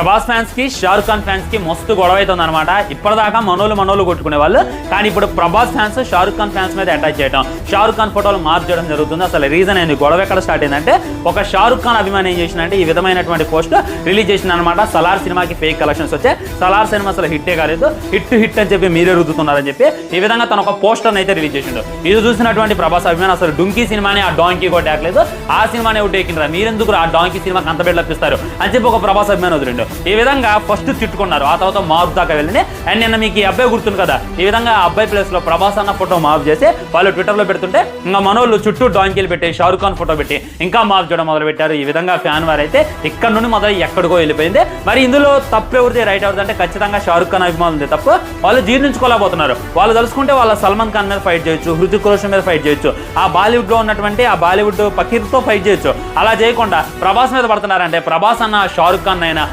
ప్రభాస్ ఫ్యాన్స్కి షారుఖ్ ఖాన్ ఫ్యాన్స్కి మస్తు గొడవ అవుతుంది అనమాట ఇప్పటిదాకా మనోళ్ళు మనోలు కొట్టుకునే వాళ్ళు. కానీ ఇప్పుడు ప్రభాస్ ఫ్యాన్స్ షారుఖ్ ఖాన్ ఫ్యాన్స్ మీద అటాచ్ చేయడం షారుఖ్ ఖాన్ ఫోటోలు మార్చడం జరుగుతుంది. అసలు రీజన్ ఏంది? గొడవ ఎక్కడ స్టార్ట్ అయిందంటే ఒక షారుఖ్ ఖాన్ అభిమాని ఏం చేసినంటే ఈ విధమైనటువంటి పోస్ట్ రిలీజ్ చేసిన అనమాట సలార్ సినిమాకి ఫేక్ కలెక్షన్స్ వచ్చాయి. సలార్ సినిమా అసలు హిట్టే కాలేదు. హిట్ హిట్ అని చెప్పి మీరే రుద్దుతున్నారని చెప్పి ఈ విధంగా తన ఒక పోస్టర్ అయితే రిలీజ్ చేసిండు. ఇది చూసినటువంటి ప్రభాస్ అభిమాని అసలు డుంకీ సినిమాని ఆ డాంకీ కూడా ఆ సినిమానే ఒకటి ఎక్కినరా మీరెందుకు ఆ డాంకీ సినిమాకి అంత బిడ్డపిస్తారు అని చెప్పి ఒక ప్రభాస్ అభిమాని వదిలిండు. ఈ విధంగా ఫస్ట్ తిట్టుకున్నారు. ఆ తర్వాత మాఫ్ దాకా వెళ్ళి అండ్ నిన్న మీకు ఈ అబ్బాయి గుర్తుంది కదా? ఈ విధంగా అబ్బాయి ప్లేస్లో ప్రభాస్ అన్న ఫోటో మాఫ్ చేసి వాళ్ళు ట్విట్టర్లో పెడుతుంటే ఇంకా మనోళ్ళు చుట్టూ డాంకీలు పెట్టి షారుఖ్ ఖాన్ ఫోటో పెట్టి ఇంకా మాఫ్ చేయడం మొదలు పెట్టారు ఈ విధంగా ఫ్యాన్ వారు అయితే ఇక్కడ నుండి మొదలు ఎక్కడికో వెళ్ళిపోయింది. మరి ఇందులో తప్పు ఎవరిది? రైట్ ఎవరిది అంటే ఖచ్చితంగా షారుఖ్ ఖాన్ అభిమానులు ఉంది. తప్పు వాళ్ళు జీర్ణించుకోలేకపోతున్నారు. వాళ్ళు తలుచుకుంటే వాళ్ళ సల్మాన్ ఖాన్ మీద ఫైట్ చేయొచ్చు హృతిక్ రోషన్ మీద ఫైట్ చేయొచ్చు ఆ బాలీవుడ్లో ఉన్నటువంటి ఆ బాలీవుడ్ పకీర్తో ఫైట్ చేయొచ్చు. అలా చేయకుండా ప్రభాస్ మీద పడుతున్నారంటే ప్రభాస్ అన్న షారుఖ్ ఖాన్ అయినా